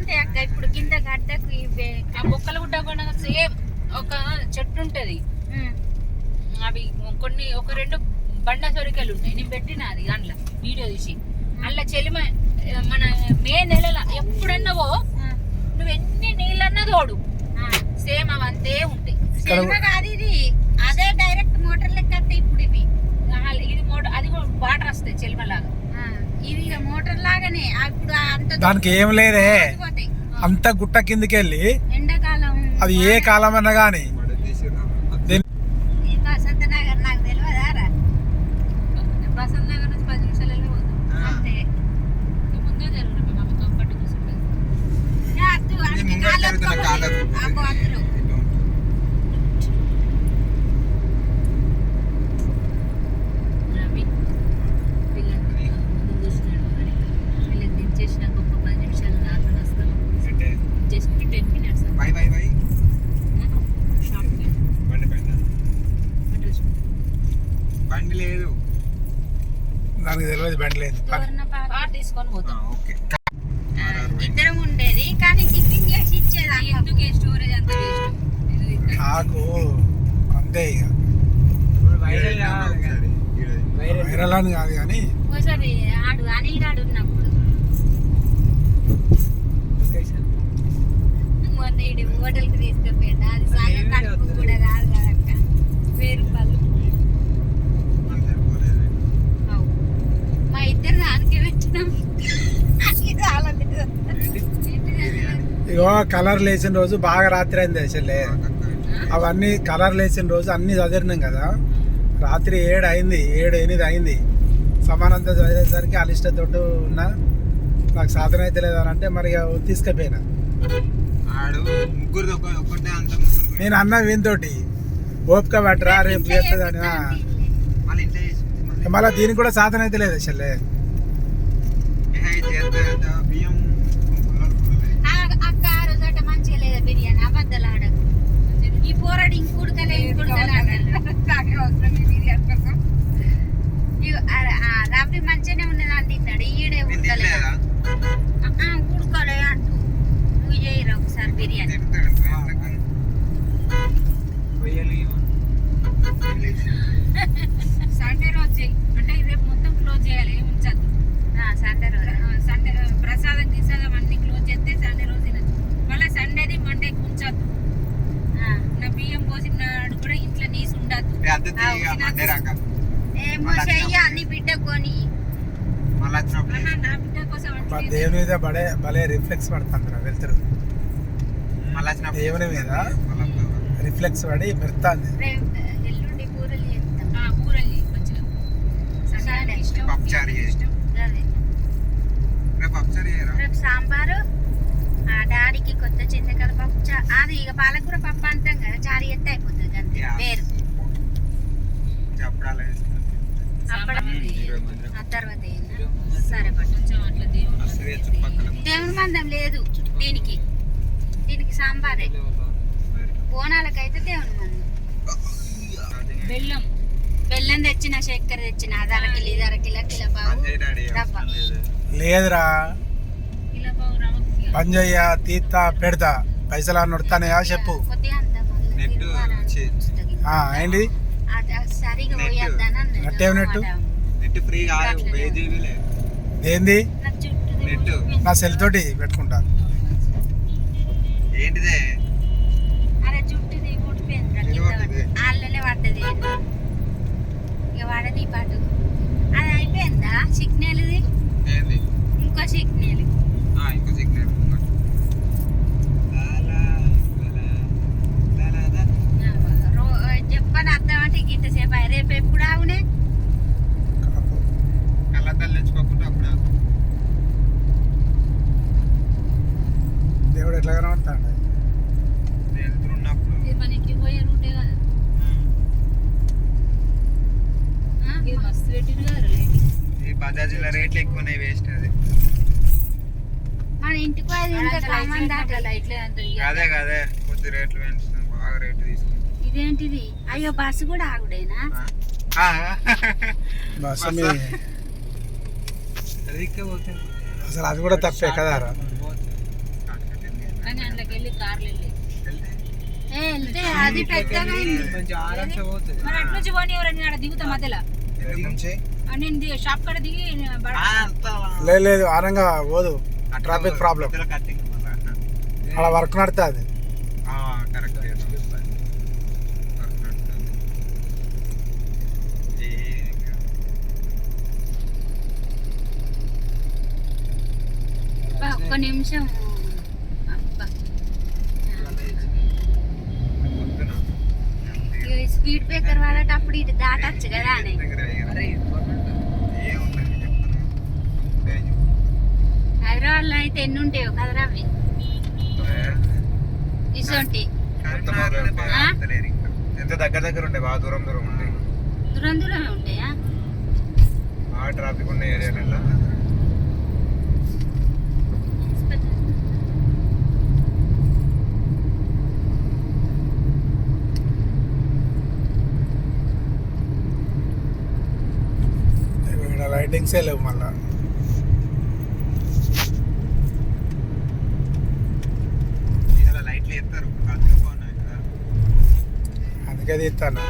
ఉంటాయి అక్క ఇప్పుడు కింద గడ్డకు ఇవే ఆ బొక్కల గుడ్డ కూడా సేమ్ ఒక చెట్టు ఉంటది. అవి కొన్ని ఒక రెండు బండ సొరికలు ఉంటాయి నేను పెట్టిన అది అందులో వీడియో తీసి. అందులో చెలిమ మన మే నెలల ఎప్పుడన్నా పో ఆ, నువ్వు ఎన్ని నీళ్ళన్నా తోడు. ఆ. సేమ్ అవంతే ఉంటాయి. సినిమా కాదు ఇది. అదే డైరెక్ట్ మోటార్ లెక్క ఇప్పుడు ఇవి. ఆ, ఇది మోటార్ అది కూడా వాటర్ వస్తాయి చెలిమలాగా. ఆ, ఇది ఇక మోటార్ లాగానే. ఆ ఇప్పుడు అంత దానికి ఏం లేదే. పోతాయి అంత గుట్ట కిందికి వెళ్ళి ఎండాకాలం అది ఏ కాలం అన్నా కానీ ఈ వసంత నగర్ నాకు తెలియదా రా బసంత్ నగర్ నుంచి పది నిమిషాలలో పోతాం అంతే ఇక ముందే జరుగుతుంది మా అమ్మ కంఫర్ట్ కూర్చుంటుంది ఏ అద్దు, అందుకే కాళ్ళు ఎత్తుకోవాలి. అబ్బో, అందులో. రవి పిల్లలు ముందు కూర్చున్నాడు మరి వీళ్ళని దించేసినాక ఒక పది నిమిషాలు నాతో వస్తాం just ten minutes bye bye bye షాప్కి బండి పైన బట్టలు షాప్. బండి లేదు. దానికి తెలియదు బండి లేదు. తీసుకొని పోతాం. ఓకే. ఇద్దరం ఉండేది కానీ టిఫిన్ చేసి ఇచ్చేది. ఎందుకు స్టోరేజ్ అంత వేస్ట్? నాకు అంతే ఇక. వైరల్ అని కాదు కానీ. ఒకసారి ఆడు అనిల్ గాడు ఉన్నప్పుడు. మొన్న ఇడి హోటల్కి తీసుకుపోయాడు అది సగం కడుపు కూడా కాదు కదక్క. వెయ్యి రూపాయలు అవు. మా ఇద్దరు దానికి పెట్టినాం అది చాలా లేదు. ఇగో కలర్ లేచిన రోజు బాగా రాత్రి అయింది అసలే. అవన్నీ కలర్ లేచిన రోజు అన్ని చదివినాం కదా. రాత్రి ఏడు అయింది ఏడు ఎనిమిది అయింది. సమానంతా చదివేసరికి అలిష్టతోటి ఉన్నా నాకు సాధన అయితే అంటే మరి తీసుకుపోయినా. నేను అన్న వీనితోటి. ఓపిక పట్టరా రేపు చేస్తుందని మళ్ళీ దీనికి కూడా సాధన అయితే లేదు అసలే. చేస్తే బియ్యం దేవుని మీద బడే భలే రిఫ్లెక్స్ పడుతుంది వెళ్తారు. దేవుని మీద? రిఫ్లెక్స్ పడి మెరుతుంది. సాంబారు ఆ డాడీకి కొత్త చింతకాయల పప్పు చా- అది ఇక పాలకూర పప్పు అంటాం కదా చారు ఎత్తే అయిపోతుంది అంతే. వేరు చప్పడాలు వేసుకుని అప్పడం ఇరవై మంది ఆ తర్వాత? సరే అట్లా దేవుడు దేవుని మందం లేదు దీనికి. దీనికి సాంబారే. బోనాలకైతే దేవుని మందం. బెల్లం. బెల్లం తెచ్చిన చక్కెర తెచ్చిన అది అరకిలో ఇది అరకిలో కిలో డబ్బా. లేదురా. చెయ్య తీస్తా పెడతా. పైసలు నొడతానయా చెప్పు. ఏంటి అది అది సరిగా నెట్. అన్నది. నెట్ ఫ్రీ కాదు ఏంది? నెట్. నా సెల్ తోటి పెట్టుకుంటా. ఏంటిదే? అరే జుట్టుది ఊడిపోయింది రా కింద నిలబడ్డది. పడ్డది. ఆళ్ళనే పడ్డది. ఇక వాడని పాటు. అది అయిపోయిందా? సిగ్నల్ది ఏంది ఇంకో సిగ్నల్ ఆ, ఇంకో సిగ్నల్ రో చెప్పని అర్థం అంటే ఇంతసేపు అయ్యి. రేపు ఎప్పుడు ఆవునే కళ్ళద్దాలు తెచ్చుకోకుండా అప్పుడు దేవుడు ఎట్లా కనబడతాడు? వెళ్తున్నప్పుడు ఇది మనకి పోయే రూటే కదా. ఇది మస్తు పెట్టింది కదా లైట్ ఈ బజాజీల రేట్లు ఎక్కువనే వేస్ట్ అది. మన ఇంటికి పోయేది ఇంకా లైట్లే అంత అదే కదే కొద్ది రేట్లు పెంచుతుంది బాగా రేటు తీసుకుంది. ఇదేంటిది? అయ్యో బస్సు కూడా ఆగుడేనా? బస్సా? అసలు అది కూడా తప్పే కదా. కానీ అందులోకి వెళ్ళి కార్లు వెళ్ళి. వెళ్తే అది పెద్దగా మరి అటు నుంచి పోనీ ఎవరైనా ఆడ దిగుతా మధ్యలో? నేను షాప్ కాడ దిగి లేదు లేదు ఆనంగా పోదు. ట్రాఫిక్ ప్రాబ్లం అక్కడ వర్క్ నడుతుంది ఒక్క నిమిషం అబ్బా. ఇగో ఈ స్పీడ్ బ్రేకర్ వాడేటప్పుడు ఇటు దాటచ్చు కదా అని. హైదరాబాద్లో అయితే ఎన్ని ఉంటాయో కదరా అవి? ఇసొంటి. ఆ? ఎంత దగ్గర దగ్గర ఉండే బాగా దూరం దూరం ఉండే. దూరం దూరమే ఉంటాయా? బాగా ట్రాఫిక్ ఉన్న ఏరియాలలో లైటింగ్సే లేవు మళ్ళా. అందుకే తీస్తాను?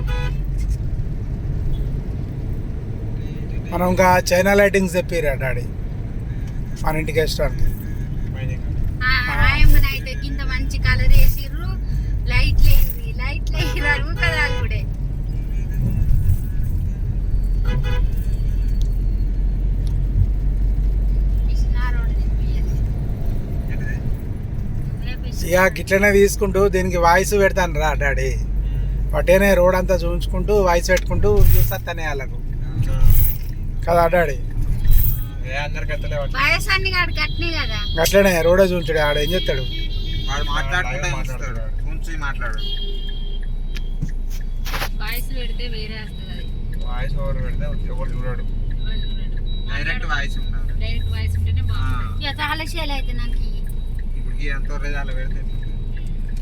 మనం ఇంకా చైనా లైటింగ్స్ చెప్పిరా డాడీ? మన ఇంటికి ఆయమ్మని అయితే కింద మంచి కలర్ వేసిర్రు. వేసిర్రు అడుగు కదా కూడా ఇక గిట్లనే తీసుకుంటూ దీనికి వాయిస్ పెడతాను రా డాడీ. వాటేనే రోడ్ అంతా చూపించుకుంటూ వాయిస్ పెట్టుకుంటూ చూస్తానే వాళ్ళకు. కదా డాడీ? అట్లనే రోడే చూపించాడు ఆడ ఏం చెప్తాడు వాయిస్ పెడితే వేరే వాయిస్ ఓవర్ పెడితే ఎవరు చూడడు. వాళ్ళు చూడండి. డైరెక్ట్ వాయిస్ ఉండాలి. డైరెక్ట్ వాయిస్ ఉంటేనే ఆ, బాగుంటుంది. ఇక తాళశాల అయితే నాకు ఇయ్యి. ఇప్పుడు ఈ ఎంత అలా పెడితే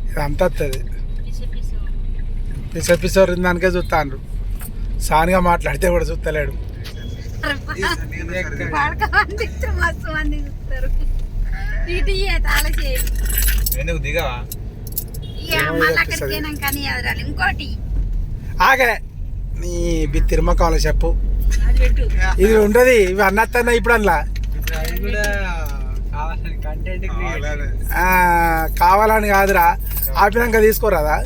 ఇది అంత వస్తుంది పిసు పిసు పిస పిస దానికే చూస్తాను సానిగా మాట్లాడితే కూడా చూస్తలేడు ఆగే నీ బి తిరుమకంలో చెప్పు. ఇది ఉండదు ఇవి అన్నత్తన్న ఇప్పుడు అందులో కావాలని కంటెంట్ ఆ, కావాలని కాదురా. ఆపినాక తీసుకోరాదా?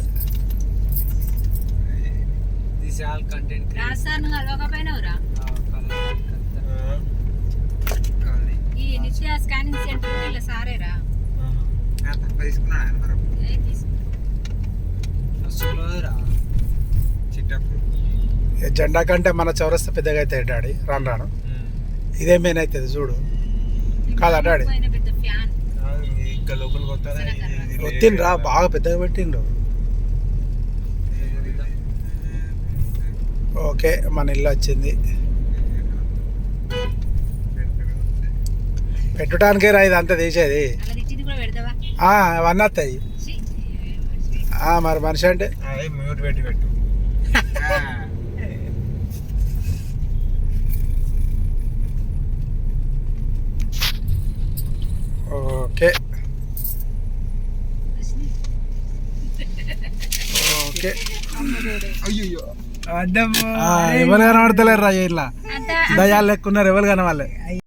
ఈ నిత్య స్కానింగ్ సెంటర్ సారేరా? జెండా కంటే మన చౌరస్తా పెద్దగా అవుతాయి డాడీ. రాను రాను. ఇదే మెయిన్ అవుతుంది చూడు. కాదా డాడీ పైన పెద్ద ఫ్యాన్. ఇంకా లోపలికి వస్తారా? ఒత్తిండ్రా బాగా పెద్దగా పెట్టిండ్రు. ఓకే మన ఇల్లు వచ్చింది. పెట్టడానికే రా ఇది అంతా తీసేది? అలా తెచ్చింది కూడా పెడతావా? ఆ, అవన్నీ వస్తాయి. మరి మనిషి అంటే? అదే మ్యూట్ పెట్టి పెట్టు. ఓకే. అయ్యో ఆ, ఎవరు కనబడతలేరు రా ఇలా అంతా దయాలు లెక్కున్నారు ఎవరు కనవాలి